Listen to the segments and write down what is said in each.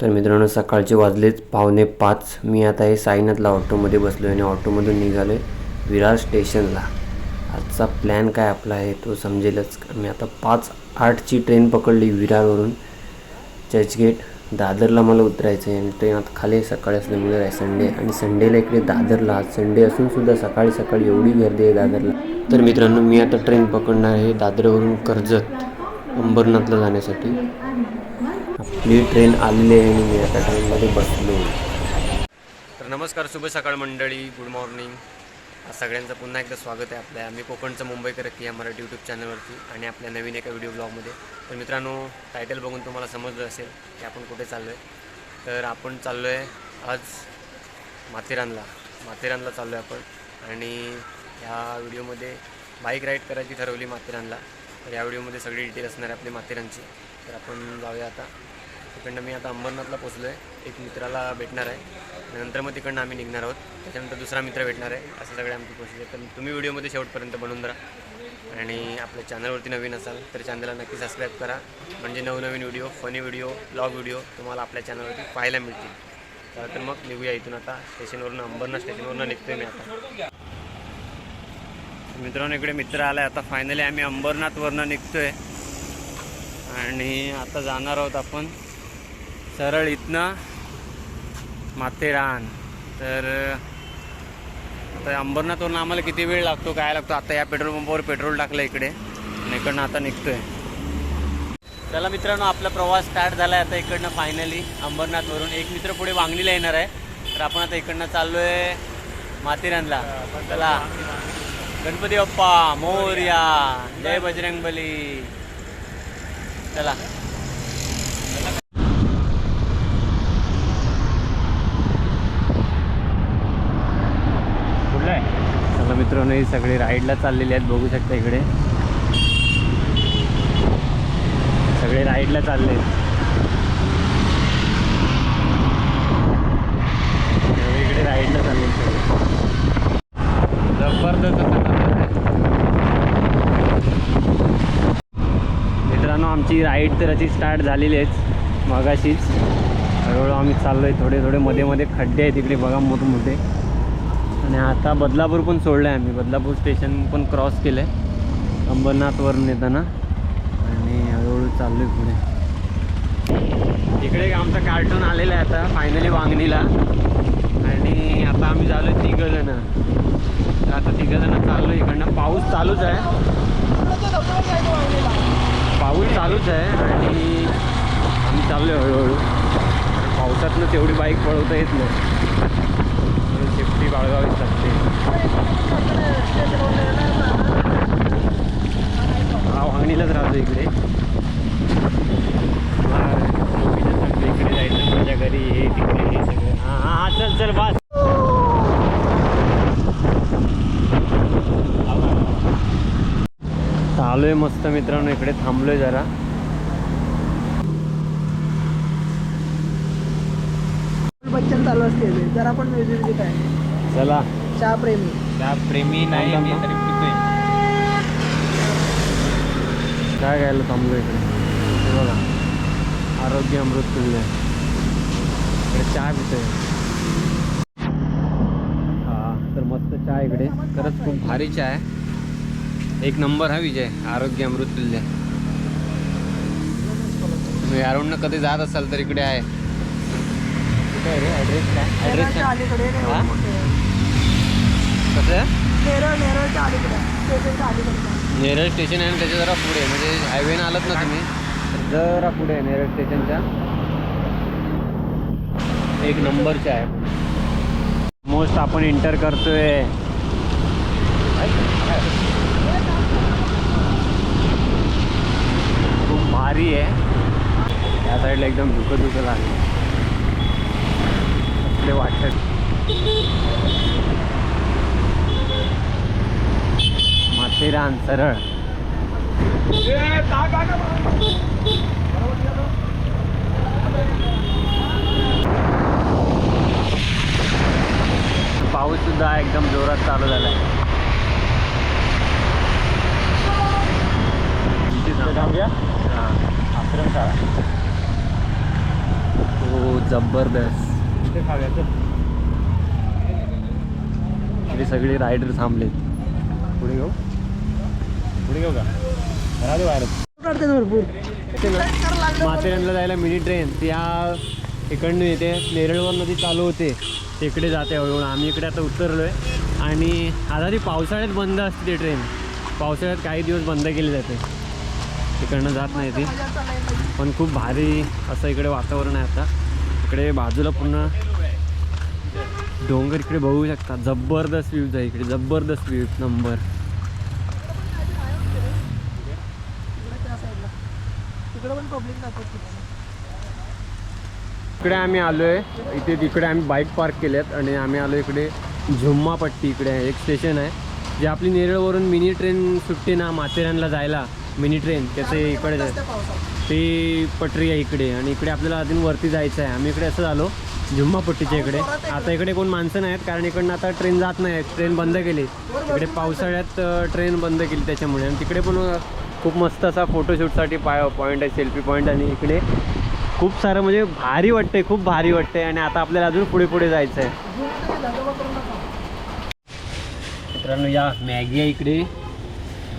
तर मित्रांनो सकाळचे वाजलेच पावणे पाच. मी आता हे साईनाथला ऑटोमध्ये बसलो आहे आणि ऑटोमधून निघालो आहे विरार स्टेशनला. आजचा प्लॅन काय आपला आहे तो समजेलच. मी आता पाच आठची ट्रेन पकडली विरारवरून. चर्चगेट दादरला मला उतरायचं आहे आणि ट्रेन आता खाली सकाळी असल्यामुळे आहे. संडे आणि संडेला इकडे दादरला. आज संडे असून सुद्धा सकाळी सकाळी एवढी गर्दी आहे दादरला. तर मित्रांनो मी आता ट्रेन पकडणार आहे दादरवरून कर्जत अंबरनाथला जाण्यासाठी. आपली ट्रेन आलेली आहे आणि मी आता ट्रेनमध्ये बसलो तर नमस्कार शुभ सकाळ मंडळी. गुड मॉर्निंग सगळ्यांचं पुन्हा एकदा स्वागत आहे आपल्या मी कोकणचं मुंबईकर की या मराठी यूट्यूब चॅनलवरती आणि आपल्या नवीन एका व्हिडिओ ब्लॉगमध्ये तर मित्रांनो टायटल बघून तुम्हाला समजलं असेल की आपण कुठे चाललो आहे तर आपण चाललो आहे आज माथेरानला. माथेरानला चाललो आहे आपण. आणि ह्या व्हिडिओमध्ये बाईक राईड करायची ठरवली माथेरानला. तर या व्हिडिओमध्ये सगळी डिटेल असणार आहे आपली माथेरानची. तर आपण जाऊया आता. तिकडनं मी आता अंबरनाथला पोचलो आहे एक मित्राला भेटणार आहे. आणि नंतर मग तिकडनं आम्ही निघणार आहोत. त्याच्यानंतर दुसरा मित्र भेटणार आहे. असं सगळे आमची प्रोसेस आहे तर तुम्ही व्हिडिओमध्ये शेवटपर्यंत बनवून राहा. आणि आपल्या चॅनलवरती नवीन असाल तर चॅनलला नक्की सबस्क्राईब करा. म्हणजे नवनवीन video funny video blog video तुम्हाला आपल्या चॅनलवरती पाहायला मिळतील. तर तर मग निघूया इथून आता. स्टेशनवरून अंबरनाथ स्टेशनवरून निघतोय मी आता. मित्रांनो इकडे मित्र आलाय. आता फायनली आम्ही अंबरनाथवरनं निघतोय. आणि आता जाणार आहोत आपण. सरळ इथनं माथेरान. तर आता अंबरनाथवरून आम्हाला किती वेळ लागतो काय लागतो आता या पेट्रोल पंपावर पेट्रोल टाकलं इकडे. आणि इकडनं आता निघतोय. चला मित्रांनो आपला प्रवास स्टार्ट झाला आहे आता इकडनं फायनली अंबरनाथवरून. एक मित्र पुढे वांगणीला येणार आहे. तर आपण आता इकडनं चाललो आहे माथेरानला. चला. गणपती बाप्पा मोर्या जय बजरंग बली चला कुठलं आहे चला मित्रांनो ही राईडला चाललेले आहेत बघू शकता इकडे. सगळे राईडला चालले. इकडे राईडला चालले जबरदस्त मित्रांनो आमची राईड तर अशी स्टार्ट झालेली आहेच मगाशीच. हळूहळू आम्ही चाललो आहे थोडे थोडे मध्ये मध्ये खड्डे आहेत तिकडे बघा मोठमोठे. आणि आता बदलापूर पण सोडलं आहे आम्ही. बदलापूर स्टेशन पण क्रॉस केलं आहे अंबरनाथवरून येताना. आणि हळूहळू चाललो आहे पुढे. इकडे आमचं आमचा कार्टून आलेला आहे आता फायनली वांगणीला. आणि आता आम्ही झालो आहे तिघंजणं. तर आता तिघंजणं चाललो इकडनं. पाऊस चालूच आहे. पाऊस चालूच आहे आणि आम्ही चाललो आहे हळूहळू. पावसातनं तेवढी बाईक पळवता येत नाही. सेफ्टी लागते हा वांगणीलाच राहतो इकडे. सांगतो इकडे जायचं माझ्या घरी हे तिकडे हे सगळं. हां हां हां चल चल बस. चालू आहे मस्त मित्रांनो इकडे थांबलोय जरा. बच्चन चालू असते जरा पण म्युझिक काय आहे. चला. चहा प्रेमी त्या प्रेमी नाही मी तरी पितोय. काय घ्यायला थांबलो इकडे? बघा. आरोग्य अमृत तुल्य इकडे चहा पितोय. हा तर मस्त चहा इकडे. खरंच खूप भारी चहा आहे. एक नंबर हा विजय आरोग्य अमृत तुल्य तुम्ही यारोडनं कधी जात असाल तर इकडे आहे. कुठे आहे रे? ॲड्रेस काय? ॲड्रेस नेरळच्या अलीकडे हा? नेरळ मोठे आहे. कसं? नेरळ नेरळच्या अलीकडे. स्टेशनच्या अलीकडे. नेरळ स्टेशन आहे आणि त्याच्या जरा पुढे म्हणजे हायवेनं आलात ना तुम्ही? तर जरा पुढे आहे नेरळ स्टेशनच्या एक नंबरच्या आहे. मोस्ट आपण इंटर करतोय. खूप भारी आहे. या साईडला एकदम धुकं धुकं लागलं वाटत. माथेरान सरळ. पाऊस सुद्धा एकदम जोरात चालू झाला आश्रमशाळा हो. जबरदस्त. ते सगळे रायडर थांबलेत. पुढे घेऊ पुढे घेऊ का? भरपूर. माथेरानला जायला मिनी ट्रेन त्या इकडनं येते. नेरळवर नदी चालू होते. तिकडे जाते हळूहळू. आम्ही इकडे आता उतरलो आहे आणि आता ती पावसाळ्यात बंद असते ती ट्रेन. पावसाळ्यात काही दिवस बंद केली जाते. तिकडनं जात नाही ती. पण खूप भारी असं इकडे वातावरण आहे आता. इकडे बाजूला पूर्ण डोंगर इकडे बघू शकता. जबरदस्त व्ह्यूज आहे इकडे. जबरदस्त व्ह्यू नंबर तिकडे पण पब्लिक इकडे आम्ही आलो आहे इथे तिकडे आम्ही बाईक पार्क केल्यात आणि आम्ही आलो इकडे झुम्मापट्टी इकडे आहे एक स्टेशन आहे. जे आपली नेरळवरून मिनी ट्रेन सुटते ना माथेरानला जायला मिनी ट्रेन त्याचे इकडे ते पटरी आहे इकडे आणि इकडे आपल्याला अजून वरती जायचं आहे आम्ही इकडे असं झालो झुम्मापट्टीच्या इकडे. आता इकडे कोण माणसं नाहीत कारण इकडनं आता ट्रेन जात नाही ट्रेन बंद केली. इकडे पावसाळ्यात ट्रेन बंद केली त्याच्यामुळे. आणि तिकडे पण खूप मस्त असा फोटोशूटसाठी पाय पॉईंट आहे सेल्फी पॉईंट आणि इकडे खूप सारं म्हणजे भारी वाटतंय खूप भारी वाटतंय आणि आता आपल्याला अजून पुढे पुढे जायचं आहे मित्रांनो या मॅगी आहे इकडे.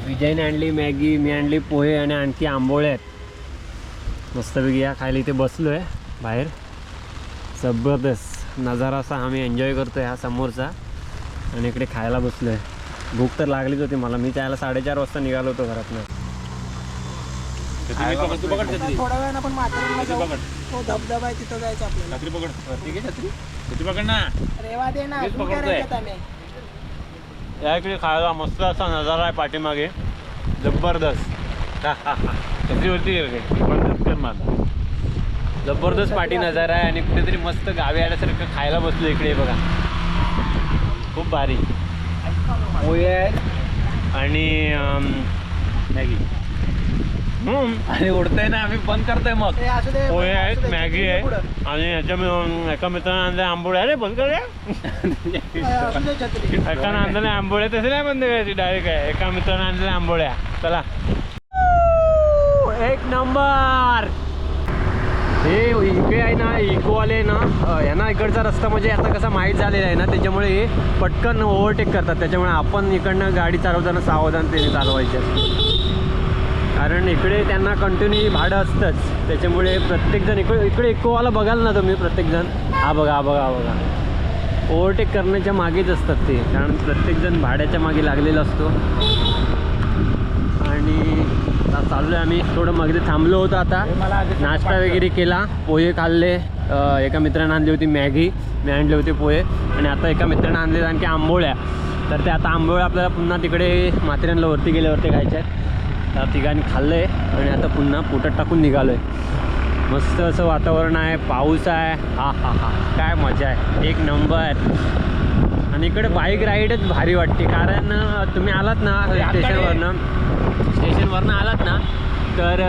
विजयने आणली मॅगी मी आणली पोहे आणि आणखी आंबोळे आहेत. मस्तपैकी या खायला इथे बसलो आहे बाहेर. जबरदस्त नजारा असा आम्ही एन्जॉय करतो आहे हा समोरचा. आणि इकडे खायला बसलो आहे भूक तर लागलीच होती मला. मी त्याला साडेचार वाजता निघालो होतो घरातनं. तू पकड छत्री. थोड्या वेळानं आपण माथेरानला जाऊ. पकड. तो धबधबा आहे तिथं जायचं आपल्याला. छत्री पकड. वरती घे छत्री. छत्री पकड ना. रेवा दे ना तेच पकडतोय. आम्ही या इकडे खायला मस्त असा नजारा आहे पाठीमागे. जबरदस्त. छत्री वरती घे बंद कर माझा जबरदस्त पाठी नजारा आहे आणि कुठेतरी मस्त गावी आल्यासारखं खायला बसलो इकडे बघा. खूप भारी. पोहे आहेत आणि मॅगी. आणि उडताय ना आम्ही बंद करताय मग. पोहे असू आहेत मॅगी आहे. आणि ह्याच्या मी- एका मित्रानं आणले आंबोळे. अरे बंद करूया एका आणलेले आंबोळे तसे नाही बंद करायची डायरेक्ट आहे. एका मित्रानं आणलेल्या आंबोळ्या. चला. एक नंबर. हे इकडे आहे ना इकोवाले ना यांना इकडचा रस्ता म्हणजे आता कसा माहीत झालेला आहे ना त्याच्यामुळे हे पटकन ओव्हरटेक करतात. त्याच्यामुळे आपण इकडनं गाडी चालवताना सावधानतेने चालवायची. असते. कारण इकडे त्यांना कंटिन्यू भाडं असतंच. त्याच्यामुळे प्रत्येकजण इकडे इकडे इकोवाला बघाल ना तुम्ही प्रत्येकजण. हा बघा हा बघा हा बघा. ओव्हरटेक करण्याच्या मागेच असतात ते. कारण प्रत्येकजण भाड्याच्या मागे लागलेला असतो. आणि आता चाललो आहे आम्ही. थोडं मध्ये थांबलो होतो आता. नाश्ता वगैरे केला. पोहे खाल्ले. एका मित्रानं आणली होती मॅगी. मी आणले होते पोहे. आणि आता एका मित्रानं आणले आणखी आंबोळ्या. तर ते आता आंबोळ्या आपल्याला पुन्हा तिकडे माथेरानला वरती गेल्यावरती खायच्या आहेत. त्या तिघांनी खाल्लं आहे आणि आता पुन्हा पोटात टाकून निघालो आहे मस्त असं वातावरण आहे पाऊस आहे. हा हा हा. काय मजा आहे. एक नंबर. आणि इकडे बाईक राईडच भारी वाटते. कारण तुम्ही आलात ना स्टेशनवरनं स्टेशनवरनं आलात ना तर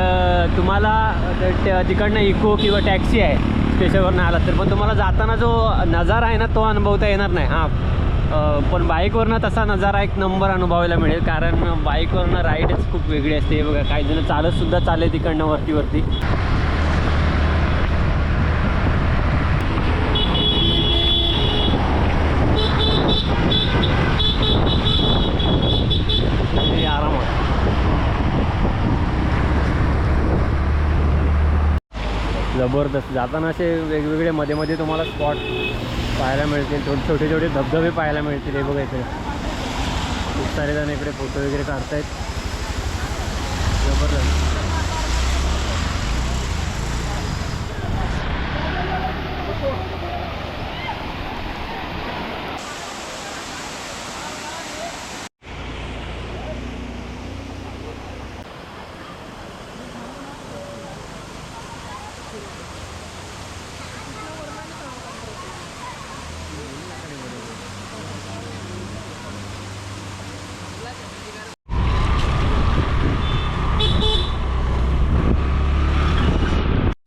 तुम्हाला तिकडनं इको किंवा टॅक्सी आहे. स्टेशनवरनं आलात तर. पण तुम्हाला जाताना जो नजारा आहे ना तो अनुभवता येणार नाही. हां. पण बाईकवरनं तसा नजारा एक नंबर अनुभवायला मिळेल कारण बाईकवरनं राईडच खूप वेगळी असते. हे बघा काही जण चालतसुद्धा चालेल तिकडनं वरती वरती आरामात जबरदस्त. जाताना असे वेगवेगळे मध्ये मध्ये तुम्हाला स्पॉट पाहायला मिळतील. थोडे छोटे छोटे धबधबे पाहायला मिळतील. हे बघा इकडे. खूप सारे जण इकडे फोटो वगैरे काढतायत. जबरदस्त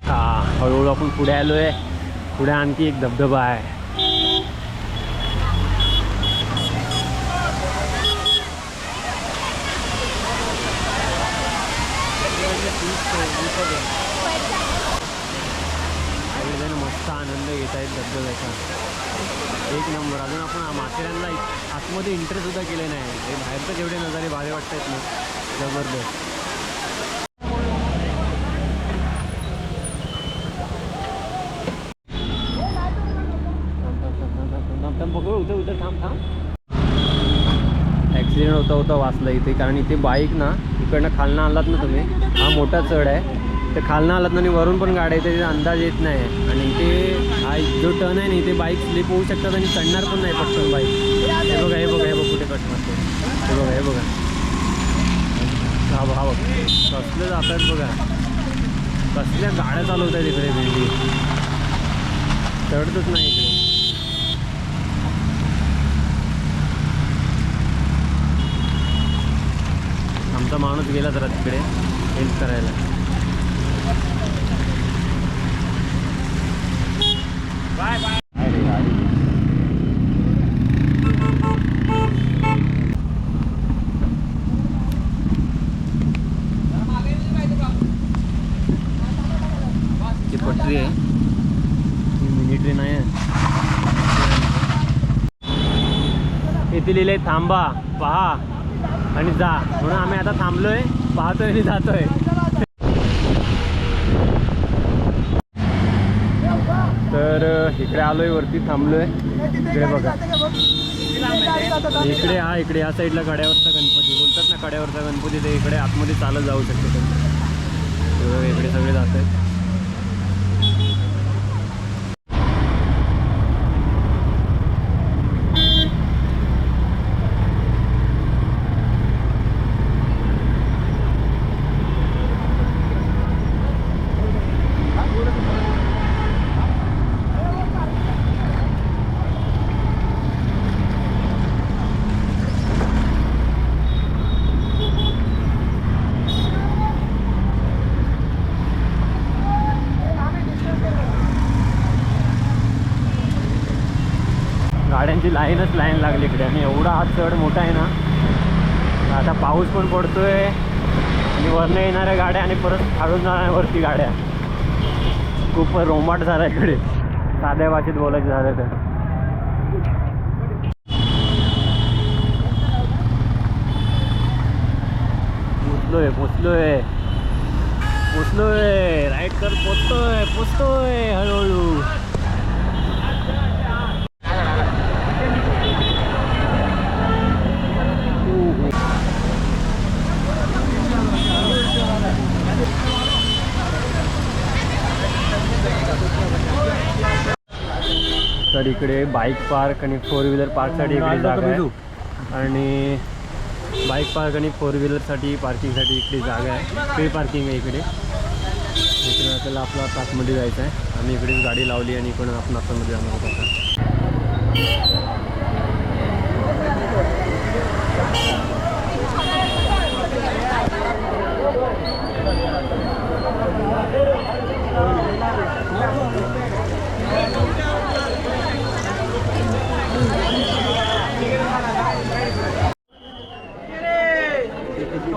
हा हळूहळू आपण पुढे आलो आहे पुढे आणखी एक धबधबा आहे. मस्त आनंद आहेत धबधब्याचा. एक नंबर. अजून आपण माथेऱ्यांना आतमध्ये इंटरेस्ट सुद्धा केले नाही. हे बाहेरचं जेवढे नजारे भारी वाटत आहेत ना. जबरदस्त बघू उद्या उद्या थांब थांब ॲक्सिडेंट होता वाचलं वाचला इथे कारण इथे बाईक ना इकडनं खालनं आलात ना तुम्ही. हा मोठा चढ आहे. तर खालनं आलात ना आणि वरून पण गाड्या येते अंदाज येत नाही. आणि इथे हा जो टर्न आहे ना इथे बाईक स्लिप होऊ शकतात आणि चढणार पण नाही पटकन बाईक. हे बघा हे बघा हे बघ कुठे कट मारते हे बघा हे बघा. हा बघ, हा बघ. कसले जातात बघा. कसल्या गाड्या चालवत आहेत इकडे भेंडी. चढतच नाही इकडे. आमचा माणूस गेला जरा तिकडे. हेल्प करायला. अरे गाडी. ती पटरी आहे. ही मिनी ट्रेन आहे. इथे लिहिले थांबा पहा. आणि जा. म्हणून आम्ही आता थांबलोय पाहतोय आणि जातोय. तर इकडे आलोय वरती थांबलोय. इकडे बघा. इकडे हा इकडे या साईडला कड्यावरचा गणपती. बोलतात ना कड्यावरचा गणपती ते इकडे आतमध्ये चालत जाऊ शकते. इकडे सगळे जात आहेत गाड्यांची लाईनच लाईन लागली इकडे. आणि एवढा हा चढ मोठा आहे ना. आता पाऊस पण पडतोय. आणि वरनं येणाऱ्या गाड्या आणि परत खाडून जाणाऱ्या वरती गाड्या. खूप रोमाट झाला इकडे. साध्या भाषेत बोलायचं झालं तर. पोचलोय पोचलोय. पोचलोय. राईट कर पोचतोय पोचतोय हळूहळू. तर इकडे बाईक पार्क आणि फोर व्हीलर पार्कसाठी इकडे जागा आहे. आणि बाईक पार्क आणि फोर व्हीलरसाठी पार्किंगसाठी इकडे जागा आहे. फ्री पार्किंग आहे इकडे. इकडे आपल्याला आपला आतमध्ये जायचं आहे. आम्ही इकडेच गाडी लावली आणि इकडून आपण आतमध्ये जाणार आहोत आता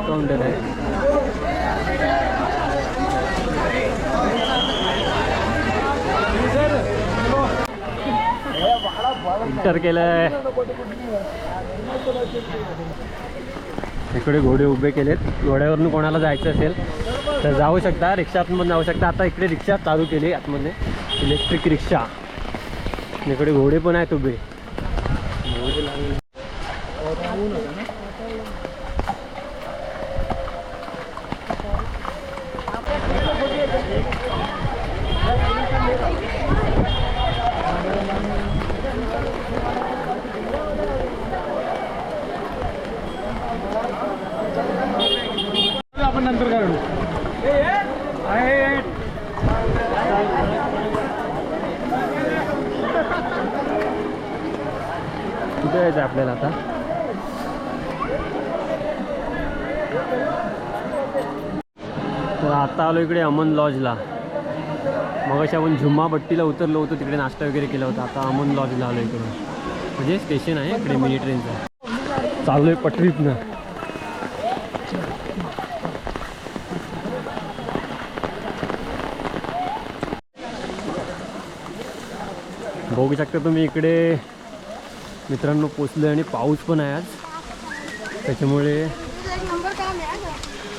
काउंटर आहे फिल्टर केलंय इकडे घोडे उभे केलेत. घोड्यावरून कोणाला जायचं असेल तर जाऊ शकता. रिक्षातून जाऊ शकता. आता इकडे रिक्षा चालू केली आतमध्ये इलेक्ट्रिक रिक्षा. इकडे घोडे पण आहेत उभे. घोडे लागले आपण नंतर काढू कुठे जायचं आपल्याला आता तर आता आलो इकडे अमन लॉजला. मग आपण झुम्मा भट्टीला उतरलो होतो तिकडे नाश्ता वगैरे केला होता. आता अमन लॉजला आलो इकडे म्हणजे स्टेशन आहे इकडे मिनी ट्रेनचं चालू आहे पटरीतनं. बघू शकता तुम्ही इकडे मित्रांनो पोचलो आणि पाऊस पण आहे आज. त्याच्यामुळे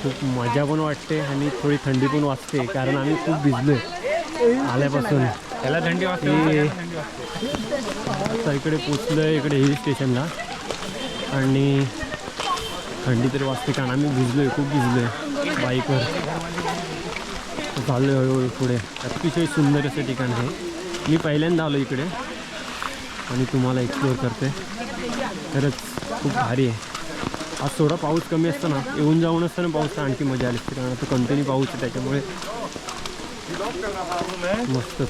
खूप मजा पण वाटते आणि थोडी थंडी पण वाजते कारण आम्ही खूप भिजलोय आल्यापासून. त्याला थंडी वाजते इकडे पोचलो आहे इकडे हिल स्टेशनला. आणि थंडी तरी वाजते कारण आम्ही भिजलोय खूप भिजलोय बाईकवर. चाललोय हळूहळू पुढे. अतिशय सुंदर असं ठिकाण आहे. मी पहिल्यांदा आलो इकडे. आणि तुम्हाला एक्सप्लोअर करते. खरंच खूप भारी आहे. आज थोडा पाऊस कमी असताना येऊन जाऊन असताना पाऊस आणखी मजा आली असते कारण आता कंटिन्यू पाऊस आहे त्याच्यामुळे मस्तच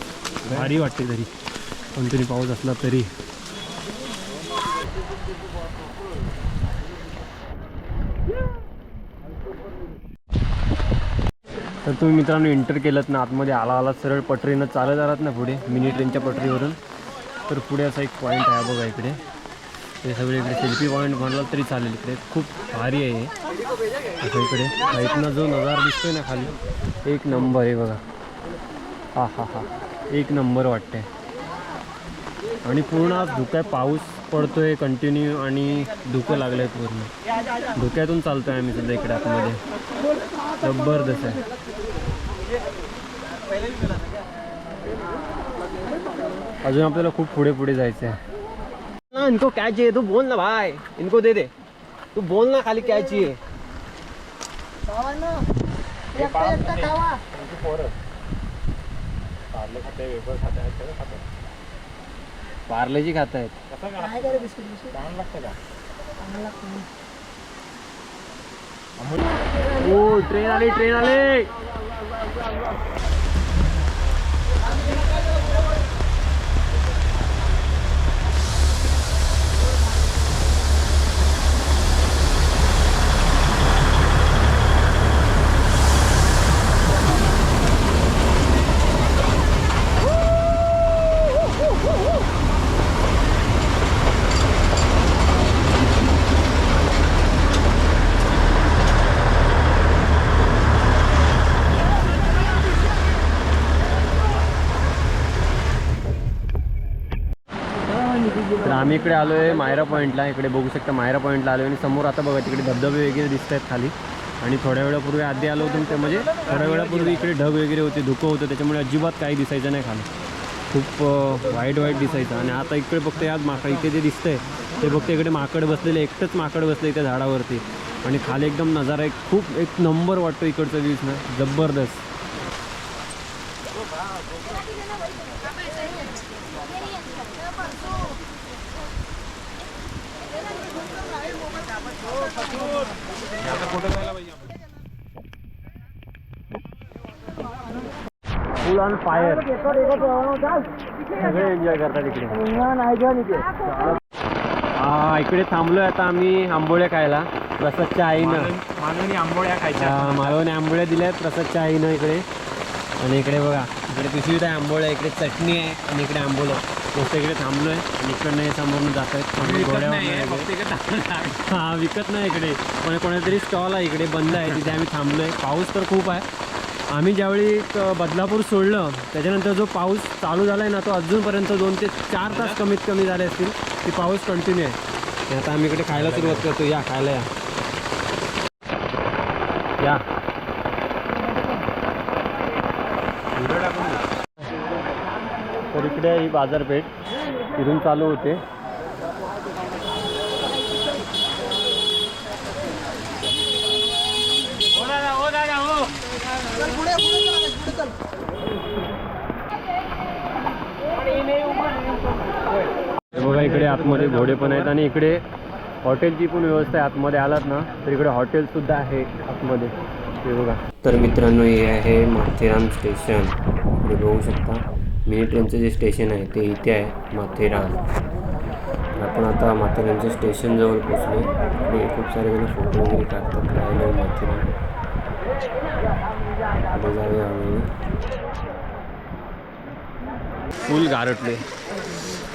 भारी वाटते तरी. कंटिन्यू पाऊस असला तरी. तर तुम्ही मित्रांनो एंटर केलं ना आतमध्ये आला आला सरळ पटरीनं चालत आलात ना पुढे मिनी ट्रेनच्या पटरीवरून. तर पुढे असा एक पॉईंट आहे बघा इकडे. ते सगळे इकडे सेल्फी पॉईंट म्हणलं तरी चालेल इकडे. खूप भारी आहे असं इकडे इथनं जो नजारा दिसतोय ना खाली. एक नंबर आहे बघा. हा हा हा. एक नंबर वाटते आणि पूर्ण आज धुक्या पाऊस पडतोय कंटिन्यू आणि धुकं लागलं आहे पूर्ण. धुक्यातून चालतोय आम्ही सुद्धा इकडे आतमध्ये. जबरदस्त आहे. अजून आपल्याला खूप पुढे पुढे जायचं आहे ना इनको क्या चाहिए तू बोल ना भाई। इनको दे दे। तू बोल ना खाली क्या चाहिए। एकटा एकटा खावा। पार्लेजी खात आहेत काय? करे बिस्किट बिस्किट। चांगलं लागतं. ओ ट्रेन आली ट्रेन आली तर आम्ही इकडे आलो आहे मायरा पॉईंटला इकडे बघू शकता मायरा पॉईंटला आलो आहे आणि समोर आता बघा तिकडे धबधबे वगैरे दिसत आहेत खाली. आणि थोड्या वेळापूर्वी आधी आलो होतो ते म्हणजे थोड्या वेळापूर्वी इकडे ढग वगैरे होते धुकं होतं त्याच्यामुळे अजिबात काही दिसायचं नाही खाली. खूप वाईट वाईट दिसायचं. आणि आता इकडे फक्त यात माकड इथे जे दिसतंय ते फक्त इकडे माकड बसलेले एकटंच माकड बसले त्या झाडावरती. आणि खाली एकदम नजारा एक खूप एक नंबर वाटतो इकडचा व्ह्यूज ना. जबरदस्त. Full on fire. सगळे एन्जॉय करतात इकडे. हा इकडे थांबलोय आता आम्ही आंबोळ्या खायला प्रसादच्या आईनं मानवनी आंबोळ्या खायच्या हा, मालवणी आंबोळ्या दिल्या आहेत प्रसादच्या आईनं इकडे आणि इकडे बघा इकडे पिशवीत आहे आंबोळ्या इकडे चटणी आहे आणि इकडे आंबोलं मस्त इकडे थांबलोय आणि इकडनं समोरून जात आहेत. हा विकत नाही इकडे. पण कोणातरी स्टॉल आहे इकडे बंद आहे तिथे आम्ही थांबलोय. पाऊस तर खूप आहे. आम्ही ज्यावेळी बदलापूर सोडलं त्याच्यानंतर जो पाऊस चालू झाला आहे ना तो अजूनपर्यंत दोन ते चार तास कमीत कमी झाले असतील. की पाऊस कंटिन्यू आहे. आता आम्ही इकडे खायला सुरुवात करतो या खायला या. या तर इकडे ही बाजारपेठ इथून चालू होते. बघा इकडे आतमध्ये घोडे पण आहेत आणि इकडे हॉटेलची पण व्यवस्था आहे. आतमध्ये आलात ना तर इकडे हॉटेल सुद्धा आहे आतमध्ये. बघा. तर मित्रांनो हे आहे माथेरान स्टेशन. इकडे बघू शकता. मिनी ट्रेनचं जे स्टेशन आहे ते इथे आहे माथेरान. आपण आता माथेरानच्या स्टेशनजवळ पोचलो इकडे खूप सारे जण फोटो वगैरे काढतात राहिलो माथेरान. जाऊया फुल गारटले.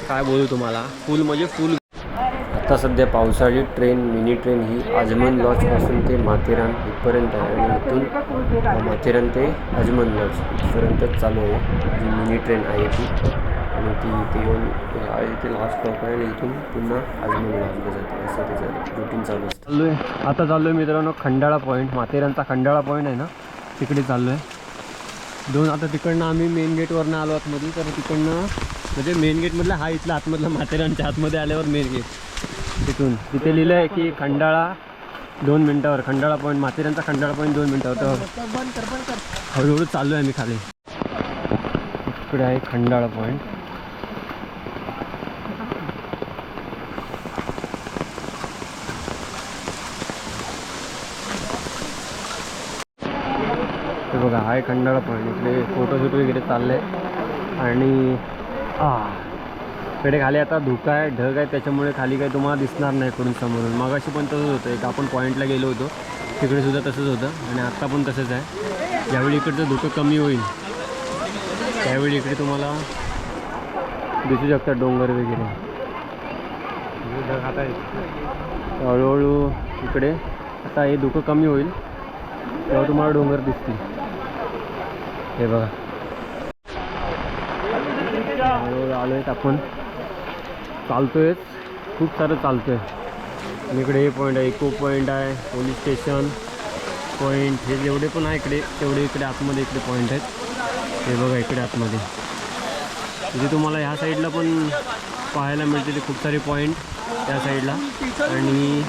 काय बोलू तुम्हाला? फुल म्हणजे फुल आता सध्या पावसाळी ट्रेन मिनी ट्रेन ही अजमन लॉजपासून ते माथेरान इथपर्यंत आहे आणि इथून माथेरान ते अजमन लॉज इथपर्यंतच चालू आहे. जी मिनी ट्रेन आहे ती. आणि ती इथे येऊन इथे लास्ट स्टॉप आहे आणि इथून पुन्हा अजमन लॉजला जाते. असं त्याचं रुटीन चालू असतं. चालू आहे आता चाललो आहे मित्रांनो खंडाळा पॉईंट माथेरानचा खंडाळा पॉईंट आहे ना? तिकडे चाललो आहे दोन आता तिकडनं आम्ही मेन गेटवरनं आलो आतमध्ये. तर तिकडनं म्हणजे मेन गेटमधला हा इथला आतमधला माथेरानच्या आतमध्ये आल्यावर मेन गेट तिथून. तिथे लिहिलं आहे की खंडाळा दोन मिनटावर खंडाळा पॉईंट माथेऱ्यांचा खंडाळा पॉईंट दोन मिनटावर. तर हळूहळू चाललो आहे मी खाली. इकडे आहे खंडाळा पॉईंट बघा हाय आहे खंडाळा पॉईंट इकडे फोटोशूट वगैरे चालले आणि आ इकडे खाली आता धुका आहे ढग आहे त्याच्यामुळे खाली काही तुम्हाला दिसणार नाही इकडून समोरून. मगाशी पण तसंच होतं. एक आपण पॉईंटला गेलो होतो. तिकडे सुद्धा तसंच होतं. आणि आत्ता पण तसंच आहे. ज्यावेळी इकडचं धुकं कमी होईल. त्यावेळी इकडे तुम्हाला दिसू शकतात डोंगर वगैरे. ढग आता हळूहळू इकडे आता हे धुकं कमी होईल. तेव्हा तुम्हाला डोंगर दिसतील. हे बघा. हळूहळू आलो आहेत आपण. चालतोयच. खूप सारं चालतोय. आणि इकडे हे पॉईंट आहे इको पॉईंट आहे पोलीस स्टेशन पॉईंट हे जेवढे पण आहे इकडे तेवढे इकडे आतमध्ये इकडे पॉईंट आहेत. हे बघा इकडे आतमध्ये. तिथे तुम्हाला ह्या साईडला पण पाहायला मिळतील खूप सारे पॉईंट त्या साईडला आणि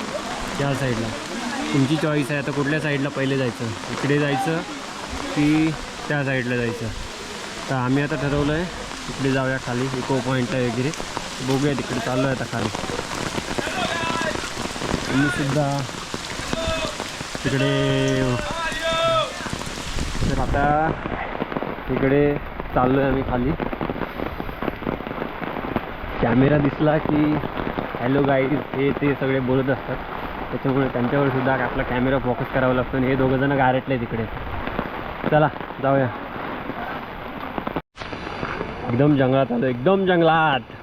त्या साईडला तुमची चॉईस आहे. आता कुठल्या साईडला पहिले जायचं? इकडे जायचं की त्या साईडला जायचं? तर आम्ही आता ठरवलं आहे इकडे जाऊया खाली इको पॉईंटला वगैरे. बघूया तिकडे चाललो आहे आता खाली. मी सुद्धा तिकडे तर आता तिकडे चाललो आहे आम्ही खाली. कॅमेरा दिसला की हॅलो गाईज हे ते सगळे बोलत असतात. त्याच्यामुळे त्यांच्यावर सुद्धा आपला कॅमेरा फोकस करावा लागतो आणि हे दोघं जण गारटले तिकडे चला जाऊया. एकदम जंगलात आलो एकदम जंगलात.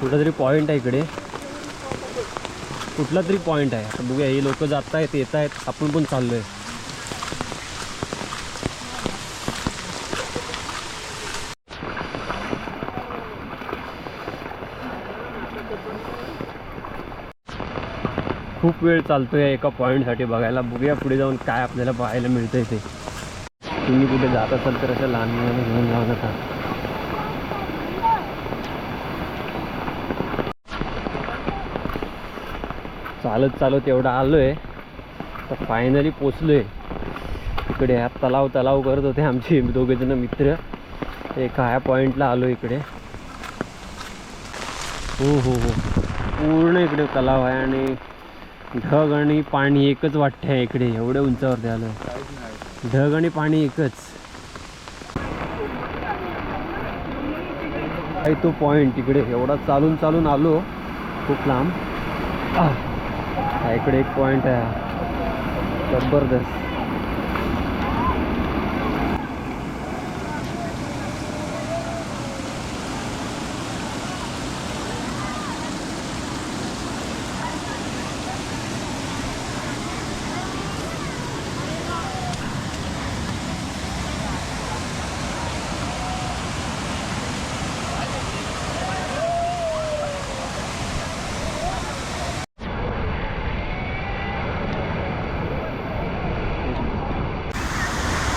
कुठला तरी पॉईंट आहे इकडे. कुठला तरी पॉईंट आहे. आता बघूया हे लोक जात आहेत येत आहेत आपण पण चाललो आहे खूप वेळ चालतोय एका पॉईंटसाठी बघायला. बघूया पुढे जाऊन काय आपल्याला पाहायला मिळतंय ते. तुम्ही कुठे जात असाल तर अशा लहान मुलांना घेऊन जाऊ नका. चालत चालत एवढं आहे तर फायनली पोचलो आहे इकडे हा तलाव तलाव करत होते आमचे दोघेजण मित्र. एका ह्या पॉईंटला आलो इकडे. हो हो हो. पूर्ण इकडे तलाव आहे आणि ढग आणि पाणी एकच वाटते आहे इकडे. एवढ्या उंचावरती आलो ढग आणि पाणी एकच. आहे तो पॉईंट इकडे. एवढा चालून चालून आलो. खूप लांब. हा इकडे एक पॉईंट आहे. जबरदस्त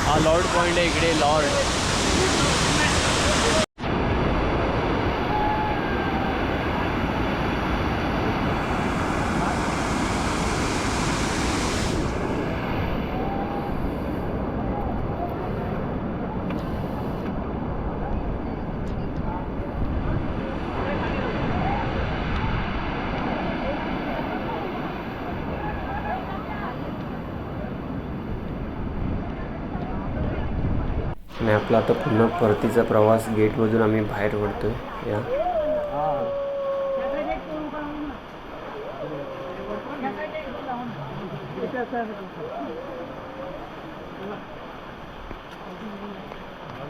हा लॉर्ड पॉईंट आहे इकडे लॉर्ड आणि आपला आता पुन्हा परतीचा प्रवास गेटमधून आम्ही बाहेर पडतोय. या.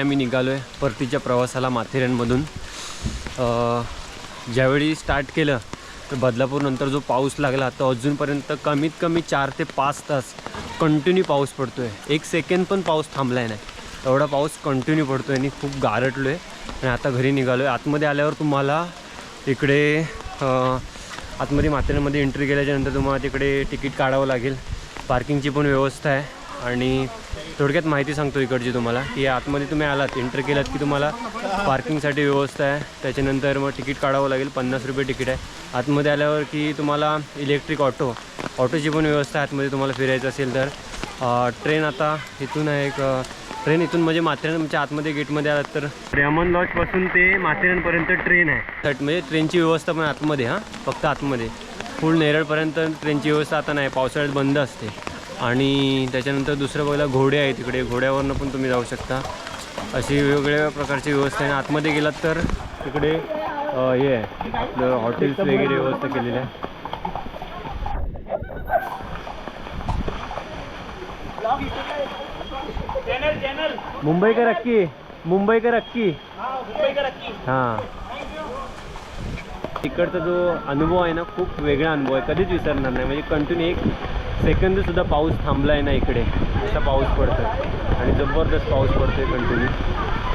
आम्ही निघालो आहे परतीच्या प्रवासाला माथेऱ्यांमधून ज्यावेळी स्टार्ट केलं तर बदलापूरनंतर जो पाऊस लागला तो अजूनपर्यंत कमीत कमी चार ते पाच तास कंटिन्यू पाऊस पडतो आहे एक सेकंड पण पाऊस थांबलाय नाही. एवढा पाऊस कंटिन्यू पडतो आहे आणि खूप गारटलो आहे आणि आता घरी निघालो आहे आतमध्ये आल्यावर तुम्हाला इकडे आतमध्ये माथेरानमध्ये एंट्री केल्याच्यानंतर तुम्हाला तिकडे तिकीट काढावं लागेल. पार्किंगची पण व्यवस्था आहे. आणि थोडक्यात माहिती सांगतो इकडची तुम्हाला की आतमध्ये तुम्ही आलात एंटर केलात की तुम्हाला पार्किंगसाठी व्यवस्था आहे. त्याच्यानंतर मग तिकीट काढावं लागेल पन्नास रुपये तिकीट आहे. आतमध्ये आल्यावर की तुम्हाला इलेक्ट्रिक ऑटो ऑटोची पण व्यवस्था आहे. आतमध्ये तुम्हाला फिरायचं असेल तर. ट्रेन आता इथून आहे एक ट्रेन इथून म्हणजे माथेरानच्या आतमध्ये गेटमध्ये आलात तर रेमन लॉजपासून ते माथेरानपर्यंत ट्रेन आहे. म्हणजे ट्रेनची व्यवस्था पण आतमध्ये हां? फक्त आतमध्ये. फुल नेरळपर्यंत ट्रेनची व्यवस्था आता नाही. पावसाळ्यात बंद असते. आणि त्याच्यानंतर दुसरं बघायला घोडे आहे तिकडे घोड्यावरनं पण तुम्ही जाऊ शकता. अशी वेगवेगळ्या प्रकारची व्यवस्था आहे. आणि आतमध्ये गेलात तर तिकडे अ, हे आहे. आपलं हॉटेल्स वगैरे व्यवस्था केलेली आहे. मुंबईकर अक्की मुंबईकर अक्की. हां तिकडचा जो अनुभव आहे ना खूप वेगळा अनुभव आहे. कधीच विसरणार नाही. म्हणजे कंटिन्यू एक सेकंदसुद्धा पाऊस थांबला आहे ना इकडे. असा पाऊस पडतो आणि जबरदस्त पाऊस पडतो आहे कंटिन्यू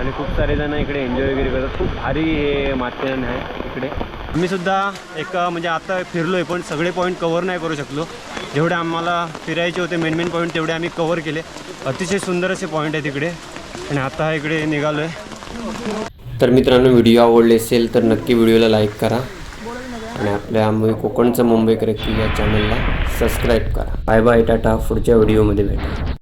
आणि खूप सारे जण इकडे एन्जॉय वगैरे करतात. खूप भारी हे माथेरान आहे इकडे. मी सुद्धा एक म्हणजे आता फिरलो आहे पण सगळे पॉईंट कवर नाही करू शकलो. जेवढे आम्हाला फिरायचे होते मेन मेन पॉईंट तेवढे आम्ही कवर केले. अतिशय सुंदर असे पॉईंट आहे तिकडे. आणि आता इकडे निघालो आहे तर मित्रांनो व्हिडिओ आवडले असेल तर नक्की व्हिडिओला लाईक करा. आणि आपल्या मुंबई कोकणचं मुंबईकर की या चॅनलला सबस्क्राईब करा. Bye bye tata. पुढच्या व्हिडिओमध्ये भेटा.